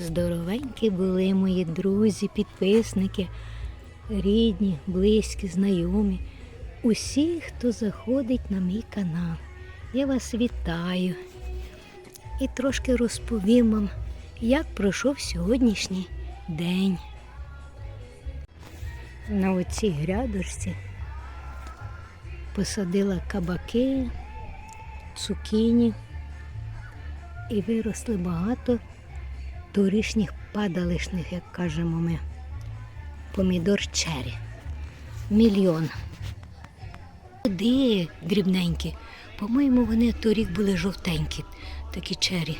Здоровенькі були мої друзі, підписники, рідні, близькі, знайомі. Усі, хто заходить на мій канал. Я вас вітаю і трошки розповім вам, як пройшов сьогоднішній день. На оцій грядочці посадила кабаки, цукіні і виросли багато торішніх падалишних, як кажемо ми. Помідор чері. Мільйон. Де дрібненькі. По-моєму, вони торік були жовтенькі, такі чері.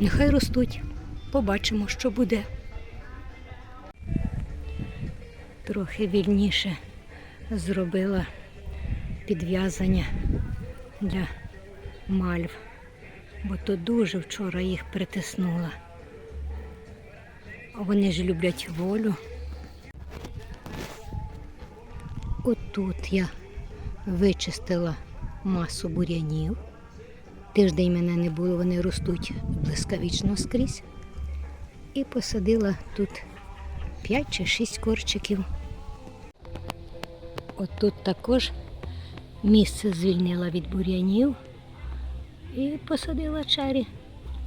Нехай ростуть. Побачимо, що буде. Трохи вільніше зробила підв'язання для мальв, бо то дуже вчора їх притиснула. Вони ж люблять волю. Отут я вичистила масу бур'янів. Тиждень мене не було, вони ростуть блискавічно скрізь. І посадила тут 5 чи 6 корчиків. Отут також місце звільнила від бур'янів і посадила чері.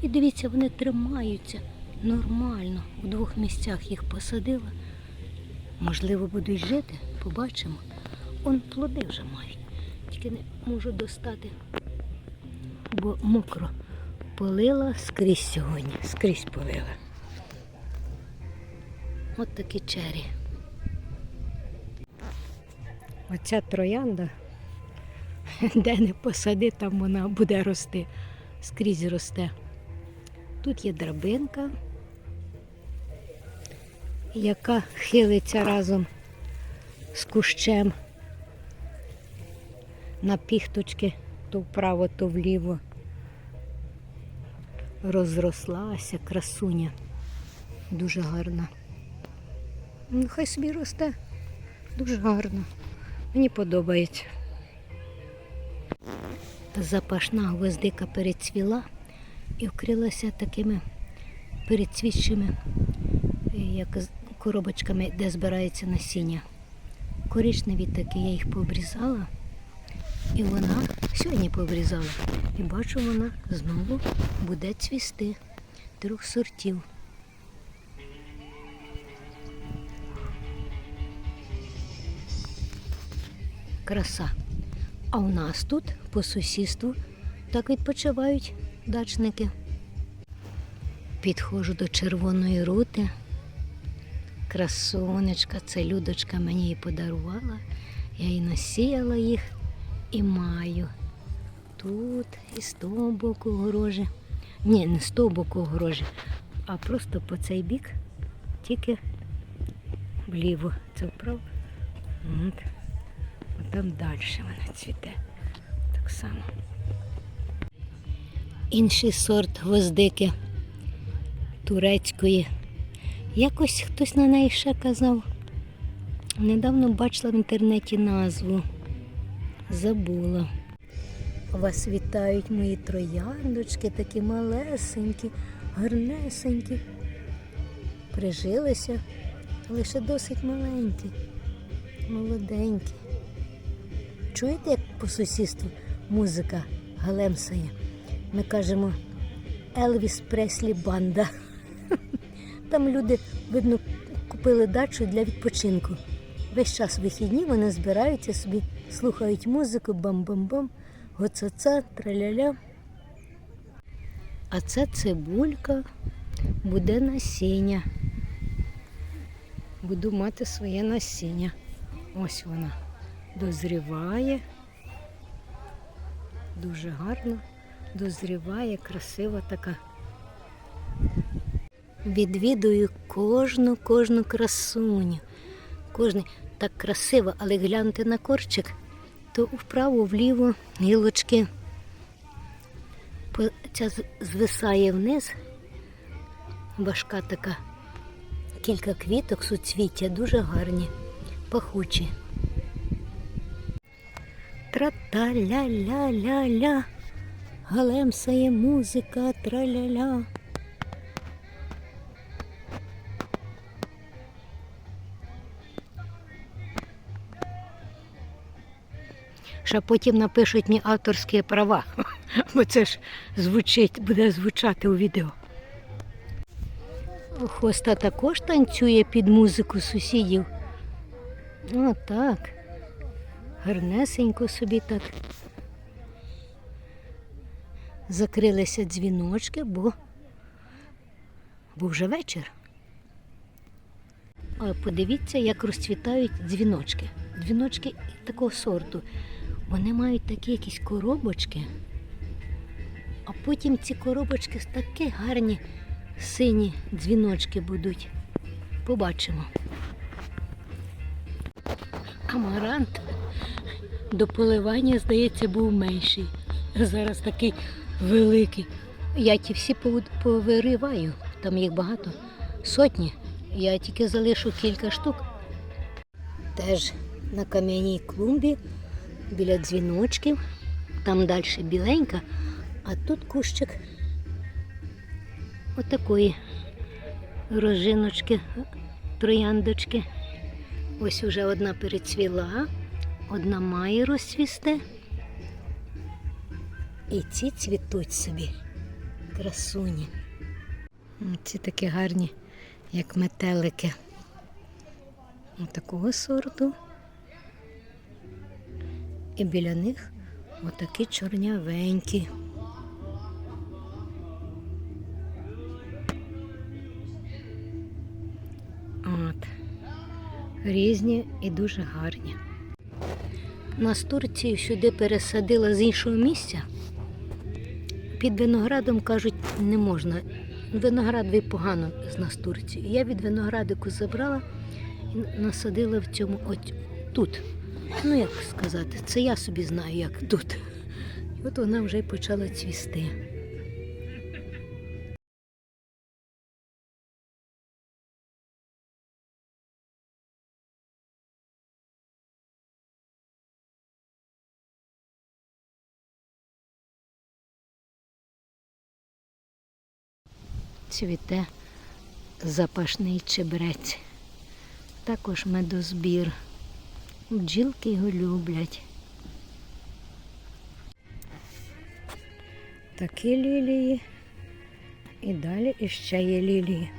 І дивіться, вони тримаються нормально. У двох місцях їх посадила. Можливо, будуть жити, побачимо. Он плоди вже мають. Тільки не можу достати, бо мокро полила скрізь сьогодні, скрізь полила. От такі чері. Оця троянда, де не посади, там вона буде рости, скрізь росте. Тут є драбинка, яка хилиться разом з кущем на піхточки то вправо, то вліво. Розрослася красуня. Дуже гарна. Ну, хай собі росте. Дуже гарно. Мені подобається. Запашна гвоздика перецвіла і вкрилася такими перецвітшими, як коробочками, де збирається насіння. Коричневі такі, я їх пообрізала. І вона сьогодні пообрізала. І бачу, вона знову буде цвісти трьох сортів. Краса. А у нас тут по сусідству так відпочивають дачники. Підходжу до червоної рути. Красунечка, це Людочка мені її подарувала. Я їй насіяла їх і маю. Тут і з того боку огорожі. Ні, не з того боку огорожі, а просто по цей бік, тільки вліво. Це вправо. От. А там далі вона цвіте. Так само. Інший сорт гвоздики турецької. Якось хтось на неї ще казав. Недавно бачила в інтернеті назву. Забула. Вас вітають мої трояндочки, такі малесенькі, гарнесенькі. Прижилися, ще досить маленькі, молоденькі. Чуєте, як по сусідству музика галемсає? Ми кажемо Елвіс Преслі банда. Там люди, видно, купили дачу для відпочинку. Весь час вихідні вони збираються собі, слухають музику, бам-бам-бам, гоцаца, траля-ля. А це цибулька, буде насіння. Буду мати своє насіння. Ось вона дозріває. Дуже гарно дозріває, красива така. Відвідую кожну, кожну красуню. Кожний так красиво, але гляньте на корчик, то вправо, вліво гілочки. Ця звисає вниз, важка така. Кілька квіток, суцвіття, дуже гарні, пахучі. Тра-та-ля-ля-ля-ля. Галемсає музика, траля-ля. Що потім напишуть мені авторські права. Бо це ж звучить, буде звучати у відео. Хоста також танцює під музику сусідів. О, так. Гарнесенько собі так. Закрилися дзвіночки, бо, бо вже вечір. Подивіться, як розцвітають дзвіночки. Дзвіночки такого сорту. Вони мають такі якісь коробочки, а потім ці коробочки такі гарні сині дзвіночки будуть. Побачимо. Амарант до поливання, здається, був менший. Зараз такий великий. Я ті всі повириваю, там їх багато, сотні. Я тільки залишу кілька штук. Теж на кам'яній клумбі біля дзвіночків, там далі біленька, а тут кущик отакої рожиночки, трояндочки. Ось уже одна перецвіла, одна має розцвісти. І ці цвітуть собі. Красуні. Ці такі гарні, як метелики. Такого сорту. І біля них отакі чорнявенькі. От. Різні і дуже гарні. Нас Турцію сюди пересадила з іншого місця. Під виноградом кажуть, не можна. Виноградовий погано з настурцію. Я від виноградику забрала і насадила в цьому от тут. Ну, як сказати, це я собі знаю, як тут. От вона вже й почала цвісти. Цвіте запашний чебрець. Також медозбір. Бджілки його люблять. Такі лілії. І далі іще є лілії.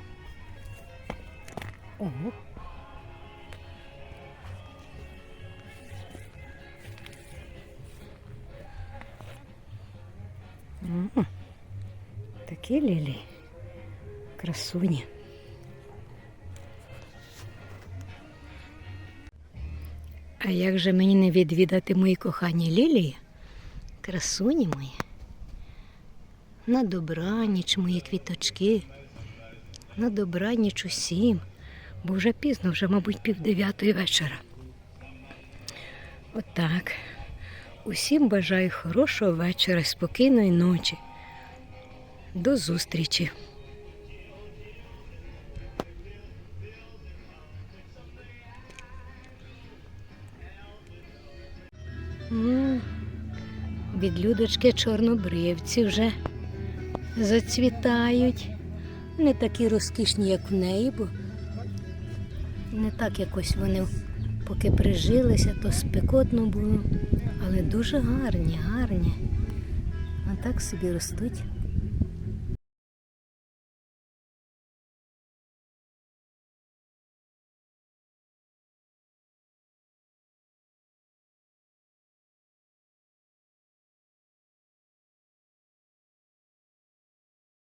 Ого. Такі лілії. Красуні. А як же мені не відвідати мої кохані лілії? Красуні мої. На добраніч, мої квіточки. На добраніч усім. Бо вже пізно, вже, мабуть, пів дев'ятої вечора. Отак. Усім бажаю хорошого вечора, спокійної ночі. До зустрічі. Від людочки чорнобривці вже зацвітають. Не такі розкішні, як в неї, бо не так якось вони поки прижилися, то спекотно було, але дуже гарні, гарні. А так собі ростуть.